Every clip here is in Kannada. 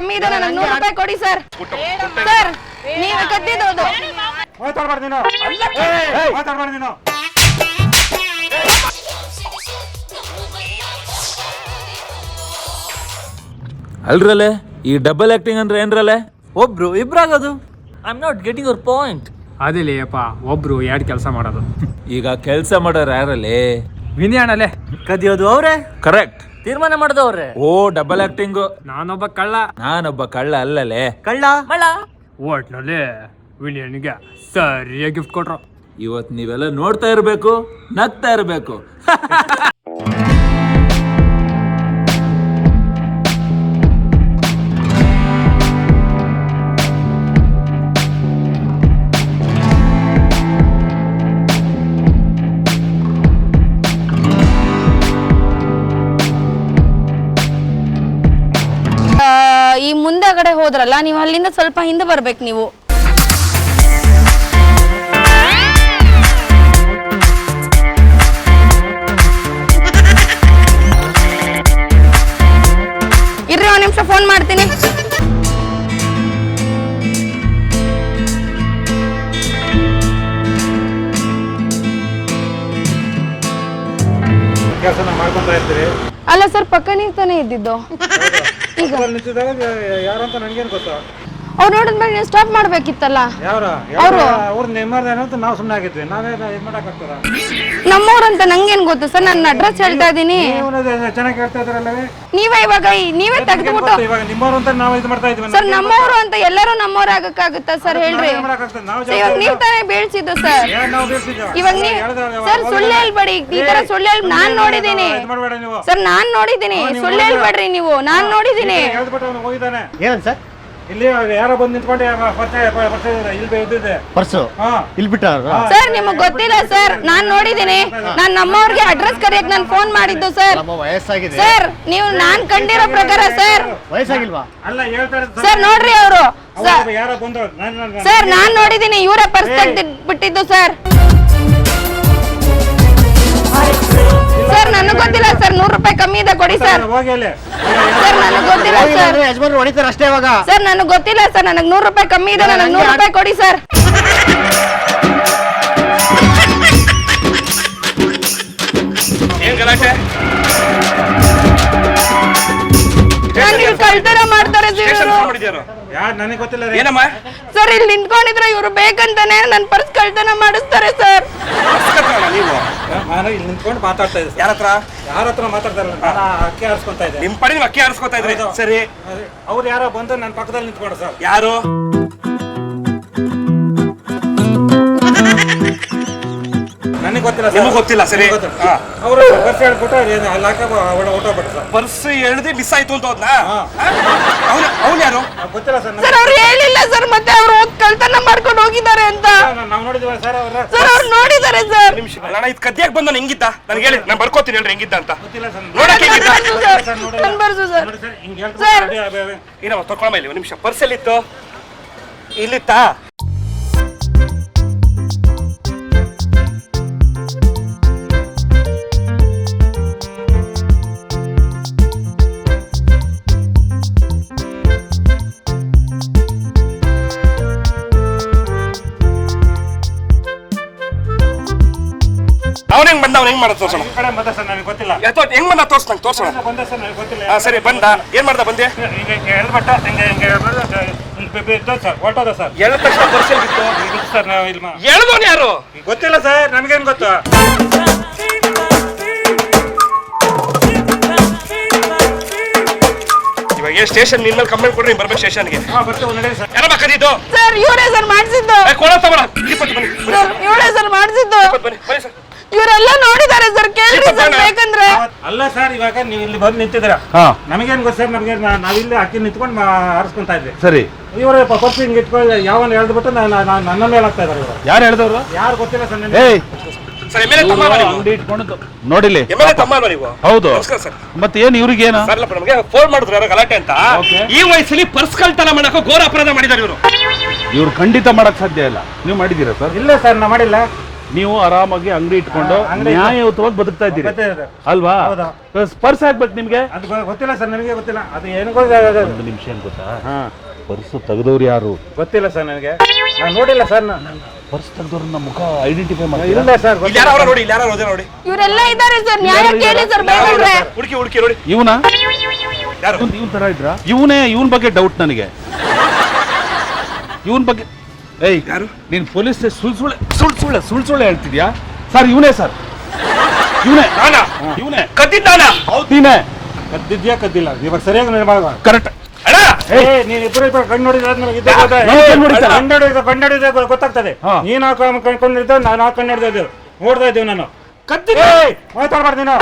ಕಮ್ಮಿ ಇದೆ ನನಗೆ ನೂರು ರೂಪಾಯಿ ಕೊಡಿ ಸರ್ ಸರ್ ನೀವು ಕದ್ದಿದ್ದು ಮಾತಾಡ್ಬಾರ್ದು ನೀನು. ಮಾತಾಡ್ಬಾರ್ದು ನೀನು. ಅಲ್ರಲ್ಲೇ ಈ ಡಬಲ್ ಆಕ್ಟಿಂಗ್ ಅಂದ್ರೆ ಏನ್ರಲ್ಲೇ ಒಬ್ರು ಇಬ್ರಾಗೋದು. I am not getting your point ಅದೇಲಿಯಪ್ಪ ಒಬ್ರು ಎರಡು ಕೆಲಸ ಮಾಡೋದು? ಈಗ ಕೆಲಸ ಮಾಡೋರು ಯಾರಲ್ಲಿ ವಿನಯಾಣಲೆ. ಕದಿಯೋದು ಅವರೇ. ಕರೆಕ್ಟ್ ತೀರ್ಮಾನ ಮಾಡಿದವ್ರೆ. ಓ ಡಬಲ್ ಆಕ್ಟಿಂಗ್ ನಾನೊಬ್ಬ ಕಳ್ಳ. ನಾನೊಬ್ಬ ಕಳ್ಳ ಅಲ್ಲಲೇ. ಕಳ್ಳ? ಮಳ್ಳ. ಒಟ್ನಲ್ಲಿ ವಿನಯನಿಗೆ ಸರಿಯಾಗಿ ಗಿಫ್ಟ್ ಕೊಟ್ರು. ಇವತ್ ನೀವೆಲ್ಲ ನೋಡ್ತಾ ಇರ್ಬೇಕು ನಗ್ತಾ ಇರ್ಬೇಕು. ಮುಂದೆಗಡೆ ಹೋದ್ರಲ್ಲ ನೀವು ಅಲ್ಲಿಂದ ಸ್ವಲ್ಪ ಹಿಂದೆ ಬರ್ಬೇಕು ನೀವು. ಇರ್ರಿ ಒಂದ್ ನಿಮಿಷ ಫೋನ್ ಮಾಡ್ತೀನಿ. ಕೆಲಸನ ಮಾಡ್ಕೊಂತ ಇರ್ತೀರಿ. ಅಲ್ಲ ಸರ್ ಪಕ್ಕ ನೀವು ತಾನೇ ಇದ್ದಿದ್ದು. ಈಗ ಅಲ್ಲಿ ಗೊತ್ತಾ ಯಾರು ಅಂತ ನನಗೇನು ಗೊತ್ತು? ಅವ್ರು ನೋಡಿದ್ಮೇಲೆ ನೀವು ಸ್ಟಾಪ್ ಮಾಡ್ಬೇಕಿತ್ತಲ್ಲ? ಅವರು ಅವ್ರು. ಅವ್ರು ನಿಮ್ಮದೇನೋ ಅಂತ ನಾವು ಸುಮ್ಮನೆ ಆಗಿದ್ವಿ. ನಾವೇ ಇದು ಮಾಡಕ್ಕಾಗ್ತದ? ನಮ್ಮವ್ರಂತ ನಂಗೇನ್ ಗೊತ್ತು ಸರ್? ನನ್ನ ಅಡ್ರೆಸ್ ಹೇಳ್ತಾ ಇದೀನಿ. ನೀವು ಚೆನ್ನಾಗಿ ಹೇಳ್ತಾ ಇದ್ರಲ್ಲವೇ? ನೀವೇ ಇವಾಗ ಈ- ನೀವೇ ತೆಗೆದ್ಬಿಟ್ಟು ಇವಾಗ ನಿಮ್ಮವ್ರು ಅಂತ ನಾವು ಇದು ಮಾಡ್ತಾ ಇದ್ವಿ. ಸರ್ ನಮ್ಮವರು ಅಂತ ಎಲ್ಲರೂ ನಮ್ಮವ್ರು ಆಗಕ್ಕಾಗುತ್ತಾ ಸರ್? ಹೇಳ್ರಿ. ಏನ್ ಮಾಡಕ್ಕಾಗ್ತದೆ? ನಾವು ಸರ್, ಇವಾಗ ನೀವ್ ತಾನೇ ಬೀಳ್ಸಿದ್ದು ಸರ್. ನಾವು? ಇವಾಗ ನೀವ್ ಸರ್ ಸುಳ್ಳು ಹೇಳ್ಬೇಡಿ. ಈ ತರ ಸುಳ್ಳು ಹೇಳ್ ನಾನ್ ನೋಡಿದೀನಿ ಇದು ಮಾಡ್ಬೇಡ ನೀವು. ಸರ್ ನಾನ್ ನೋಡಿದೀನಿ ಸುಳ್ಳು? ಹೇಳ್ಬೇಡ್ರಿ ನೀವು. ನಾನ್ ನೋಡಿದೀನಿ ಹೇಳ್ಬಿಟ್ಟು ಅವನು ಹೋಗಿದ್ದಾನೆ. ಏನಂತ ಸರ್? ಇಲ್ಲಿ ಯಾರೋ ಬಂದು ನಿಂತ್ಕೊಂಡು ಪರಿಚಯ ಪರಿಚಯ ಇದೆ, ಇಲ್ಲಿ ಪರ್ಸು? ಹಾ. ಇಲ್ಲಿ ಬಿಟ್ಟಾರ? ಸರ್ ನಿಮಗ್ ಗೊತ್ತಿಲ್ಲ ಸರ್ ನಾನ್ ನೋಡಿದೀನಿ ನಾನ್ ನಮ್ಮವ್ರಿಗೆ ಅಡ್ರೆಸ್ ಕರೆಯಕ್ ನಾನ್ ಫೋನ್ ಮಾಡಿದ್ದು ಸರ್ ನಮ್ಮ ವಯಸ್ಸಾಗಿದೆ. ಸರ್ ನೀವು ನಾನ್ ಕಂಡಿರೋ ಪ್ರಕಾರ ಸರ್ ವಯಸ್ಸಾಗಿಲ್ವಾ? ಅಲ್ಲ ಸರ್. ನೋಡ್ರಿ ಅವರು. ಯಾರೋ ಬಂದ್ರು ನಾನು ನಾನು- ಸರ್ ನಾನ್ ನೋಡಿದೀನಿ ಇವರೇ ಪರ್ಸ್ ತೆಗ್ದು ಬಿಟ್ಟಿದ್ದು ಸರ್ ಸರ್ ನನಗ್ ಗೊತ್ತಿಲ್ಲ ಸರ್ ನೂರು ರೂಪಾಯಿ ಕಮ್ಮಿ ಇದೆ ಕೊಡಿ ಸರ್ ಸರ್ ನನಗ್ ಗೊತ್ತಿಲ್ಲ ಸರ್ ಯಜಮಾನ್ ಯಜಮಾನ್ರು ಹೊಡಿತಾರೆ ಅಷ್ಟೇ ಇವಾಗ. ಸರ್ ನನಗ್ ಗೊತ್ತಿಲ್ಲ ಸರ್ ನನಗ್ ನೂರು ರೂಪಾಯಿ ಕಮ್ಮಿ ಇದೆ ನನಗ್ ನೂರು ರೂಪಾಯಿ ಕೊಡಿ ಸರ್ ಏನ್ ಗಲಾಟೆ? ನನ್ಗೆ ಮಾಡ್ತಾರೆ ಸರ್ ಸ್ಟೇಷನ್ ಇವ್ರು. ಯಾರು ನನಗೆ ಗೊತ್ತಿಲ್ಲ ರೀ. ಏನಮ್ಮ? ಸರ್ ಇಲ್ಲಿ ನಿಂತ್ಕೊಂಡಿದ್ರೆ ಇವ್ರು ಬೇಕಂತಾನೆ ನನ್ ಪರ್ಸ್ ಕಳ್ತನ ಮಾಡಿಸ್ತಾರೆ ಸರ್. ನೀವು? ನಾನು ಇಲ್ಲಿ ನಿಂತ್ಕೊಂಡು ಮಾತಾಡ್ತಾ ಇದ್ದೆ ಯಾರ ಹತ್ರ ಯಾರ ಹತ್ರ ಮಾತಾಡ್ತಾರಲ್ಲ ನಾನು ಅಕ್ಕಿ ಆರಿಸ್ಕೊಂತ ಇದ್ದೆ. ನಿಮ್ ಪಡಿ ನೀವು ಅಕ್ಕಿ ಆರಿಸ್ಕೊತಾ ಇದ್ರಿ ಹೌದು. ಸರಿ. ಅವ್ರು ಯಾರೋ ಬಂದು ನನ್ನ ಪಕ್ಕದಲ್ಲಿ ನಿಂತ್ಕೊಂಡು ಸರ್. ಯಾರು? ನನಗೆ ಗೊತ್ತಿಲ್ಲ ನಿಮಗೆ ಗೊತ್ತಿಲ್ಲ, ಸರಿ. ಹಾ. ಅವರು ಬರ್ಸ್ ಹೇಳ್ಬಿಟ್ಟು ಏನು ಅಲ್ಲಿ ಹಾಕ ಹೊಟ್ಟೋಗ್ಬಿಟ್ಟು ಸರ್. ಪರ್ಸ್ ಎಳ್ದಿ ಮಿಸ್ ಆಯ್ತು ಅಂತ ಹೋದ್ನಾ? ಅವ್ನು ಅವನು ಅವ್ನು ಯಾರು? ಗೊತ್ತಿಲ್ಲ ಸರ್ ಸರ್ ಅವ್ರು ಹೇಳಿಲ್ಲ ಸರ್ ಮತ್ತೆ ಅವ್ರು ಹೋಗ್ ಕಳ್ತನ ಮಾಡ್ಕೊಂಡು ಹೋಗಿದ್ದಾರೆ ಅಂತ. ನಾವು ನೋಡಿದ್ವಿ ಸರ್ ಅವ್ರ ಸರ್ ಅವ್ರು ನೋಡಿದ್ದಾರೆ ಸರ್. ನಿಮಿಷ. ಅಣ್ಣ ಇದು ಕದ್ಯಾಕ್ ಬಂದ ಹೆಂಗಿದ್ದ ನನಗೆ ಹೇಳಿ ನಾನು ಬರ್ಕೋತೀನಿ ಹೇಳ್ರಿ ಹೆಂಗಿದ್ದ ಅಂತ. ಗೊತ್ತಿಲ್ಲ ಸರ್ ನೋಡಕ್ಕೆ ನನ್ ಹೆಂಗಿದ್ದ ಸರ್ ನನ್ ಬರ್ಸು ಸರ್. ನೋಡಿ ಸರ್ ಹಿಂಗೆ ಸರ್. ಹೇಳ್ತಾರೆ ಏನಮ್ಮ ತೊಗೊಳಮ್ಮ ಇಲ್ಲಿ ಒಂದು ನಿಮಿಷ. ಪರ್ಸ್ ಎಲ್ಲಿತ್ತು? ಇಲ್ಲಿತ್ತಾ? ಅವನ ಹೆಂಗ್ ಮಾಡ ತೋರ್ಸೋಣ? ಈ ಕಡೆ ಬಂದ ಸರ್ ನನಗೆ ಗೊತ್ತಿಲ್ಲ. ಹೆಂಗ್ ಬಂದ ತೋರ್ಸ್ ನಂಗೆ ತೋರ್ಸೋಣ? ಬಂದ ಸರ್ ನನಗೆ ಗೊತ್ತಿಲ್ಲ ಹಾ ಸರಿ ಬಂದ. ಏನ್ ಮಾಡ್ದ ಬಂದೆ? ಹಿಂಗೆ ಹಿಂಗೆ ಎಳ್ಬಿಟ್ಟ ಹಿಂಗೆ ಹಿಂಗೆ ಎಳ್ಬಿಟ್ಟು ಹಿಂಗೆ ಬಿ- ಬಿದ್ದು ಸರ್ ಹೊರಟೋದ ಸರ್. ಎಳ್ದ ತಕ್ಷಣ ಬಿತ್ತು ಇದು ಸರ್ ನಾವು ಇಲ್ಲಿ ಮಾ- ಎಳ್ದೋನ್ ಯಾರು? ಗೊತ್ತಿಲ್ಲ ಸರ್ ನಮಗೇನು ಗೊತ್ತು? ಇವಾಗ ಏನ್ ಸ್ಟೇಷನ್ ನಿನ್ ಮೇಲೆ ಕಂಪ್ಲೇಂಟ್ ಕೊಡ್ರಿ ನೀನ್ ಬರ್ಬೇಕು ಸ್ಟೇಷನ್ಗೆ. ಹಾಂ ಬರ್ತೀವಿ ಸರ್. ಕದಿದ್ದು ಸರ್ ಇವರೇ ಸರ್ ಮಾಡಿಸಿದ್ದು. ಕೋಣ ಇಪ್ಪತ್ತು ಬನ್ನಿ ಬನ್ನಿ. ಸರ್ ಇವರೇ ಸರ್ ಮಾಡಿಸಿದ್ದು. ಇಪ್ಪತ್ತು ಬನ್ನಿ ಬನ್ನಿ ಸರ್. ಇವರೆಲ್ಲ ನೋಡಿದ್ದಾರೆ ಸರ್ ಕೇಳಿ ಸರ್ ಬೇಕಂದ್ರೆ. ಅಲ್ಲ ಸರ್ ಇವಾಗ ನೀವು ಇಲ್ಲಿ ಬಂದು ನಿಂತಿದ್ದೀರಾ? ನಮಗೇನ್ ಗೊತ್ತ ಸರ್ ನಮಗೆ ನಾವಿಲ್ಲಿ ಅಕ್ಕಿ ನಿಂತ್ಕೊಂಡು ಹಾರಿಸ್ಕೊಂತ ಇದ್ವಿ. ಸರಿ. ಇವರು ಪರ್ಸ್ ಹಿಂಗೆ ಇಟ್ಕೊಂಡು ಯಾವನ್ನ ಹೇಳ್ದ್ಬಿಟ್ಟು ನನ್ನ ಮೇಲೆ ಆಗ್ತಾ ಇದಾರೆ ಇವರು. ಯಾರು ಹೇಳ್ದವ್ರು? ಯಾರು ಗೊತ್ತಿಲ್ಲ ಸರ್ ನಿಮ್ಗೆ? ಏಯ್. ಸರ್ ಎಂ ಎಲ್ ಎ ತಮ್ಮ ಅಲ್ವಾ ನೀವು? ನೋಡಿಲಿ ತಮ್ಮ ಅಲ್ವಾ ನೀವು? ಹೌದು. ನಮಸ್ಕಾರ ಸರ್ ಮತ್ತೆ ಏನ್ ಇವ್ರಿಗೇನು? ಸರ್ಲಪ್ಪ ನಮಗೆ ಫೋನ್ ಮಾಡಿದ್ರು ಯಾರೋ ಗಲಾಟೆ ಅಂತ. ಈ ವಯಸ್ಸಲ್ಲಿ ಪರ್ಸ್ ಕಳ್ತನ ಮಾಡಕ್ಕೆ ಘೋರ ಅಪರಾಧ ಮಾಡಿದ್ದಾರೆ ಇವರು. ಇವ್ರು ಖಂಡಿತ ಮಾಡಕ್ ಸಾಧ್ಯ ಇಲ್ಲ. ನೀವು ಮಾಡಿದೀರ ಸರ್ ಇಲ್ಲ ಸರ್ ನಾ ಮಾಡಿಲ್ಲ. ನೀವು ಆರಾಮಾಗಿ ಅಂಗಡಿ ಇಟ್ಕೊಂಡು ನ್ಯಾಯಯುತವಾಗಿ ಬದುಕ್ತಾ ಇದ್ದೀರಿ. ಅಲ್ವಾ? ಹೌದಾ. ಪರ್ಸ್ ಹಾಕ್ಬೇಕು ನಿಮ್ಗೆ? ಅದು ಗೊತ್ತಿಲ್ಲ ಸರ್ ನನಗೆ ಗೊತ್ತಿಲ್ಲ. ಅದು ಏನು ಒಂದು ನಿಮಿಷ ಏನ್ ಗೊತ್ತಾ? ಹಾ. ಪರ್ಸ್ ತೆಗೆದವ್ರು ಯಾರು? ಗೊತ್ತಿಲ್ಲ ಸರ್ ನನಗೆ. ನಾನು ನೋಡಿಲ್ಲ ಸರ್ ನಾನು ಪರ್ಸ್ ತೆಗೆದವ್ರನ್ನ ಮುಖ ಐಡೆಂಟಿಫೈ ಮಾಡಿ ಇಲ್ಲ ಸರ್ ಇಲ್ಲಿ ಯಾರು ಅವ್ರ ನೋಡಿ ಇಲ್ಲಿ ಯಾರು ಅದೇ ನೋಡಿ. ಇವರೆಲ್ಲ ಇದ್ದಾರೆ ಸರ್ ನ್ಯಾಯ ಕೇಳಿ ಸರ್ ಬೇಕಂದ್ರೆ ಹುಡುಕಿ ಹುಡುಕಿ ನೋಡಿ. ಇವನ? ಯಾರು? ಇವನ್ ತರ ಇದ್ರ? ಇವನೇ ಇವನ್ ಬಗ್ಗೆ ಡೌಟ್ ನನಗೆ. ಇವನ್ ಬಗ್ಗೆ ಏಯ್ ಯಾರು? ನೀನು ಪೊಲೀಸ್ ಸುಳ್ ಸುಳ್ಳೆ ಸುಳ್ ಸುಳ್ಳೆ ಸುಳ್ ಸುಳ್ಳೆ ಹೇಳ್ತಿದ್ಯಾ? ಸರ್ ಇವನೇ ಸರ್. ಇವನೇ. ನಾನಾ? ಇವನೇ? ಕದ್ದಿದ್ದಾನ ನೀನೇ? ಕದ್ದಿದ್ಯಾ ಕದ್ದಿಲ್ಲ. ಇವಾಗ ಸರಿಯಾಗಿ ನಿರ್ಮಾಣ ಕರೆಕ್ಟ್ ಅಣ್ಣ! ಏ ನೀನ್ ಇಬ್ಬರು ಇಬ್ಬರು ಕಣ್ಣು ನೋಡಿದ್ರೆ ನನಗೆ ಇದ್ದೇ ಕಣ್ಣ್ ನೋಡಿದ್ರೆ ಕಣ್ಣು ನೋಡಿದ್ರೆ ಗೊ- ಗೊತ್ತಾಗ್ತದೆ. ನೀನು ಕಣ್ಕೊಂಡಿದ್ದ ನಾನು ಆ ಕಣ್ಣು ಹಿಡ್ದಿದ್ದೆ ನೋಡ್ತಾ ಇದ್ದೇವೆ ನಾನು. ಕದ್ದಿದ್ದೆ ಮಾತಾಡ್ಬಾರ್ದು ನೀನು.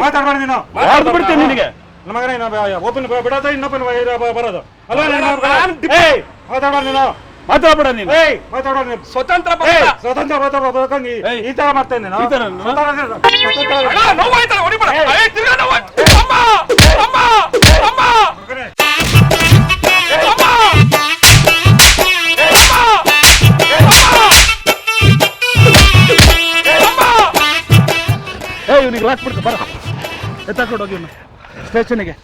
ಮಾತಾಡ್ಬಾರ್ದು ನೀನು. ಬಿಡ್ತೀನಿ ನಿನಗೆ? ನಮ್ಮ ಮಗನೇ ಓಪನ್ ಬಿಡೋದು ಇನ್ನೊಬ್ಬನ ಬರೋದು. ಏಯ್ ಮಾತಾಡ್ಬಾರ್ದು ನೀನು. ಮಾತಾಡ್ಬೇಡ ನೀನು. ನೀನು. ಸ್ವತಂತ್ರ ಸ್ವತಂತ್ರ ಈ- ತರ ಮಾಡ್ತಾ ಇದ್ದೀನಿ ಈ ತರ ನಾನು? ಸ್ವತಂತ್ರ ಅಣ್ಣ ನೋವಾಯ್ತಲ್ಲ ಹೊಡಿಬೇಡ. ಏ, ತಿರ್ಗಾ ನೋವು. ಅಮ್ಮ ಅಮ್ಮ ಅಮ್ಮ. ಅಮ್ಮ. ಏ ಇವನಿಗೆ ಲಾಕ್ ಬಿಡ್ತು ಬರ ಎತ್ತಾಕೊಂಡು ಹೋಗಿ ಸ್ಟೇಷನ್ಗೆ.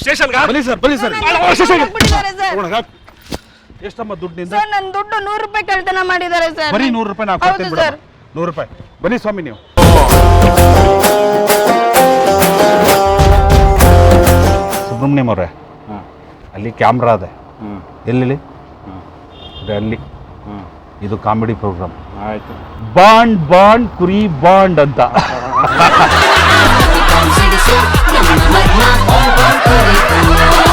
ಸ್ಟೇಷನ್ಗ? ಬನ್ನಿ ಸರ್ ಬನ್ನಿ ಸರ್. ಸ್ಟೇಷನ್ಗೆ. ಎಷ್ಟಮ್ಮ ದುಡ್ಡಿನಿಂದ ಸರ್ ನನ್ನ ದುಡ್ಡು ನೂರು ರೂಪಾಯಿ ಕಳ್ತನ ಮಾಡಿದ್ದಾರೆ ಸರ್. ಬರೀ ನೂರು ರೂಪಾಯಿ ನಾವು ಹೌದು ಕೊಡ್ತೀನಿ ಬಿಡಮ್ಮ. ಸರ್. ನೂರು ರೂಪಾಯಿ. ಬನ್ನಿ ಸ್ವಾಮಿ ನೀವು. ಸುಬ್ರಹ್ಮಣ್ಯಂ ಅವರೇ ಅಲ್ಲಿ ಕ್ಯಾಮ್ರಾ ಅದೆ ಎಲ್ಲಿ ಇದೆ ಅಲ್ಲಿ. ಇದು ಕಾಮಿಡಿ ಪ್ರೋಗ್ರಾಮ್. ಆಯ್ತು. ಬಾಂಡ್ ಬಾಂಡ್ ಕುರಿ ಬಾಂಡ್ ಅಂತ.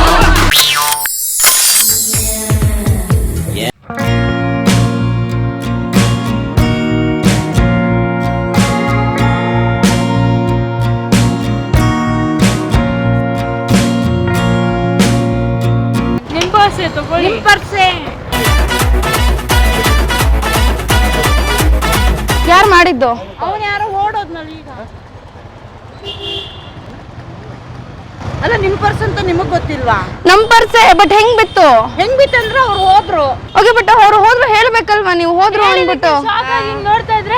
ತಗೊಳ್ಳಿ ಪರ್ಸೆ ಯಾರು ಮಾಡಿದ್ದು? ಅವನು ಯಾರೋ ಓಡೋದ್ನಲ್ಲ ಈಗ. ಅಲ್ಲ ನಿಮ್ ಪರ್ಸ್ ಅಂತ ನಿಮಗ್ ಗೊತ್ತಿಲ್ವಾ? ನಮ್ ಪರ್ಸೆ ಬಟ್ ಹೆಂಗ್ ಬಿತ್ತು? ಹೆಂಗ್ ಬಿತ್ತಂದ್ರೆ ಅವ್ರು ಹೋದ್ರು. ಓಕೆ ಬಟ್ ಅವ್ರು ಹೋದ್ರು ಹೇಳ್ಬೇಕಲ್ವಾ ನೀವು? ಹೋದ್ರು ಅಂದ್ಬಿಟ್ಟು. ನೋಡ್ತಾ ಇದ್ರೆ?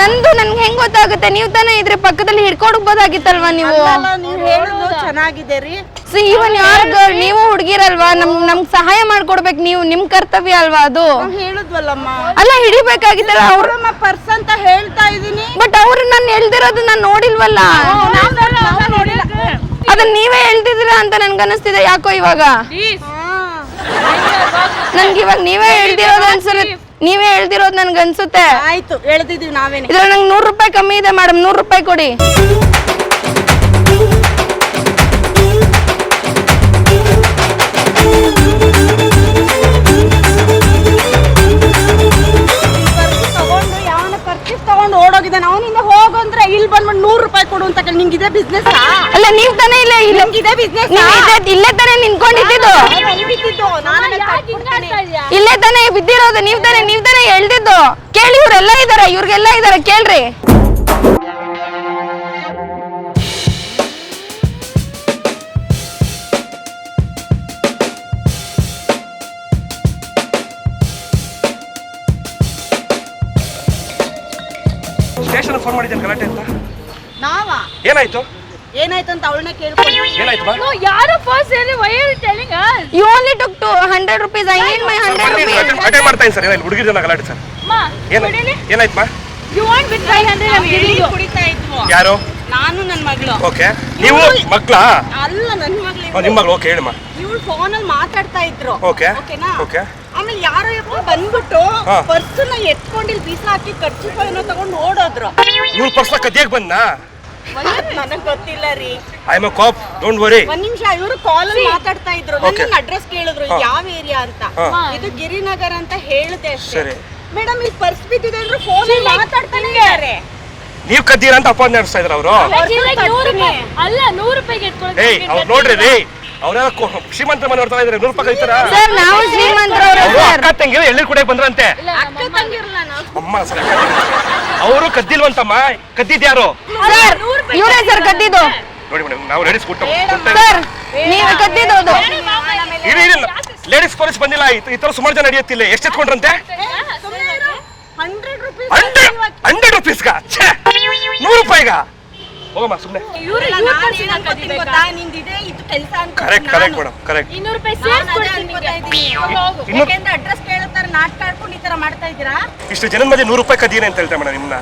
ನಂದು ನನ್ಗೆ ಹೆಂಗ್ ಗೊತ್ತಾಗುತ್ತೆ? ನೀವು ತಾನೇ ಇದ್ರೆ ಪಕ್ಕದಲ್ಲಿ ಹಿಡ್ಕೊಡ್ಬೋದಾಗಿತ್ತಲ್ವಾ ನೀವು? ನೀವು ಹೇಳೋದು ಚೆನ್ನಾಗಿದೆ ರೀ. ಸಿ ಇವನ್ ಯಾರ್ ಗರ್ಲ್ ನೀವು ಹುಡುಗಿರಲ್ವಾ? ನಮ್ ನಮ್ಗ್ ಸಹಾಯ ಮಾಡ್ಕೊಡ್ಬೇಕು ನೀವು ನಿಮ್ ಕರ್ತವ್ಯ ಅಲ್ವಾ ಅದು? ಹೇಳುದ್ವಲ್ಲಮ್ಮ. ಅಲ್ಲ ಹಿಡಿಬೇಕಾಗಿತ್ತಲ್ಲ ಅವ್ರು ಅವ್ರಮ್ಮ ಪರ್ಸ್ ಅಂತ ಹೇಳ್ತಾ ಇದೀನಿ. ಬಟ್ ಅವ್ರು ನಾನು ಹೇಳ್ದಿರೋದು ನಾನು ನೋಡಿಲ್ವಲ್ಲ? ಅದನ್ನ ನೀವೇ ಹೇಳ್ತಿದ್ದೀರಾ ಅಂತ ನನ್ಗೆ ಅನಿಸ್ತಿದೆ ಯಾಕೋ ಇವಾಗ? ನನ್ಗೆ ಇವಾಗ ನೀವೇ ಹೇಳ್ದಿರೋದು ಅನ್ಸುತ್ತೆ. ನೀವೇ ಹೇಳ್ದಿರೋದು ನನ್ಗೆ ಅನ್ಸುತ್ತೆ ಆಯ್ತು ಹೇಳ್ತಿದೀವಿ ನಾವೇನೆ. ಇದ್ರಲ್ಲಿ ನಂಗೆ ನೂರು ರೂಪಾಯಿ ಕಮ್ಮಿ ಇದೆ ಮೇಡಮ್ ನೂರು ರೂಪಾಯಿ ಕೊಡಿ. ಬಂದ್ಬಿಟ್ಟು ನೂರು ರೂಪಾಯಿ ಕೊಡು ಅಂತ ಕೇಳಿ ನಿಂಗೆ ಇದೇ ಬಿಸ್ನೆಸ್ ಅಲ್ಲ ನೀವ್ ತಾನೇ ಇಲ್ಲ ಇಲ್ಲ. ಇದೇ ಬಿಸ್ನೆಸ್ ಇಲ್ಲೇ ತಾನೇ ನಿಂತ್ಕೊಂಡಿದ್ದು. ಇಲ್ಲೇ ತಾನೇ ಬಿದ್ದಿರೋದು ನೀವ್ ತಾನೇ ನೀವ್ ತಾನೇ ಎಳ್ದಿದ್ದು ಕೇಳಿ ಇವ್ರೆಲ್ಲ ಇದಾರೆ ಇವ್ರಿಗೆಲ್ಲ ಇದಾರೆ ಕೇಳ್ರಿ. ಸ್ಟೇಷನ್ ಫೋನ್ ಮಾಡಿದ್ದೇನೆ ಗಲಾಟೆ ಅಂತ. ನಾವಾ? ಏನಾಯ್ತು? ಏನಾಯ್ತು ಅಂತ ಅವಳನ್ನ ಕೇಳ್ಕೊಂಡು ಏನಾಯ್ತು ಬಾ. ಯಾರೋ ಫಸ್ಟ್ ಹೇಳಿ why are telling you only took two hundred rupees I need my rupees rupees ಅಟೆ ಮಾಡ್ತಾ ಇದ್ದೀನಿ ಸರ್. ಏನಾಯ್ತು? ಹುಡುಗಿ ಜನ ಗಲಾಟೆ ಸರ್. ಮಾ ಏನಾಯ್ತು ಮಾ you want with 500 I giving you ಕುಡಿತಾ ಇದ್ವು? ಯಾರು? ನಾನು ನನ್ನ ಮಗಳು. ಓಕೆ. ನೀವು ಮಕ್ಕಳಾ? ಅಲ್ಲ ನನ್ನ ಮಗಳು ನಿಮ್ಮ ಮಗಳು ಓಕೆ ಹೇಳಮ್ಮ ಇವಳು ಫೋನ್ ಅಲ್ಲಿ ಮಾತಾಡ್ತಾ ಇದ್ರು. Okay. ಓಕೆನಾ Okay. ಆಮೇಲೆ ಯಾರೋ ಯಪ್ಪ ಬಂದ್ಬಿಟ್ಟು ಹಾ. ಪರ್ಸನ್ನ ಎತ್ಕೊಂಡು ಇಲ್ಲಿ ಬೀಸ ಹಾಕಿ ಖರ್ಚು ಏನೋ ತಗೊಂಡು ಓಡೋದ್ರು ಇವ್ರು ಪರ್ಸ್ ಕದಿಯಕ್ ಬಂದ್ನಾ? ನನಗ್ ಗೊತ್ತಿಲ್ಲ ರೀ. I am cop don't worry ಒಂದ್ ನಿಮಿಷ ಇವರು ಕಾಲ್ ಅಲ್ಲಿ ಮಾತಾಡ್ತಾ ಇದ್ರು. Okay. ನನ್ನ ಅಡ್ರೆಸ್ ಕೇಳಿದ್ರು. ಇದು ಯಾವ ಏರಿಯಾ ಅಂತ. ಹಾ. ಇದು ಗಿರಿನಗರ್ ಅಂತ ಹೇಳಿದೆ ಸರಿ. ಮೇಡಮ್ ಇಲ್ಲಿ ಪರ್ಸ್ ಬಿದ್ದಿದೆ ಅಂದ್ರೆ ಫೋನ್ ಮಾತಾಡ್ತಾನೆ ಇದ್ದಾರೆ. ನೀವ್ ಕದ್ದೀರಾ ಅಂತ ಅಪಾಯಿಂಟ್ ನಡೆಸ್ತಾ ಇದ್ರ ಅವರು? ಅಲ್ಲ ನೂರು ರೂಪಾಯಿಗೆ ಏಯ್ ಅವ್ರು ನೋಡ್ರಿ ರೀ ಅವ್ರೆಲ್ಲ ಶ್ರೀಮಂತ ಮನೆ ನೋಡ್ತಾ ಇದ್ರೆ ನೂರು ರೂಪಾಯಿ ಕಳಿತಾರ? ಸರ್ ನಾವು ಶ್ರೀಮಂತರವರು ಅವರು ಅಕ್ಕ ತಂಗಿರು ಎಳ್ನೀರು ಕೂಡ ಬಂದ್ರಂತೆ? ಅಕ್ಕ ತಂಗಿರಲ್ಲ ನಾವು ಅಮ್ಮ ಸರ್ ಅವರು ಕದ್ದಿಲ್ವಂತಮ್ಮ? ಕದ್ದಿದ್ಯಾರು ಸರ್ ಇವರೇ ಸರ್ ಕದ್ದಿದ್ದು. ನೋಡಿ ಮೇಡಮ್ ನಾವು ಲೇಡೀಸ್ ಕೊಟ್ಟು ಸರ್ ನೀವೇ ಕದ್ದಿದ್ದು ಇರಿ ಇರಿ ಲೇಡೀಸ್ ಪೊಲೀಸ್ ಬಂದಿಲ್ಲ ಈ- ಈ ತರ ಸುಮಾರು ಜನ ನಡೆಯುತ್ತಿಲ್ಲ ಎಷ್ಟು ಎತ್ಕೊಂಡ್ರಂತೆ? ಹಂಡ್ರೆಡ್ ರುಪೀಸ್ ಹಂಡ್ರೆಡ್ ಹಂಡ್ರೆಡ್ ರುಪೀಸ್ಗ? ನೂರು ರೂಪಾಯಿಗ? ಹೋಗಮ್ಮ ಸುಮ್ಮನೆ ಕರೆಕ್ಟ್ ಕರೆಕ್ಟ್ ಮೇಡಮ್ ಕರೆಕ್ಟ್ ಇನ್ನೂರು ರೂಪಾಯಿ ಇನ್ನೂರು- ಯಾಕೆಂದ್ರೆ ಅಡ್ರೆಸ್ ಕೇಳುತ್ತಾರೆ ನಾಟಕ ಆಡ್ಕೊಂಡು ಈ ತರ ಮಾಡ್ತಾ ಇದ್ದೀರಾ? ಇಷ್ಟು ಜನ ಮಧ್ಯೆ ನೂರು ರೂಪಾಯಿ ಕದೀನಿ ಅಂತ ಹೇಳ್ತಾರೆ ಮೇಡಮ್ ನಿಮ್ಮನ್ನ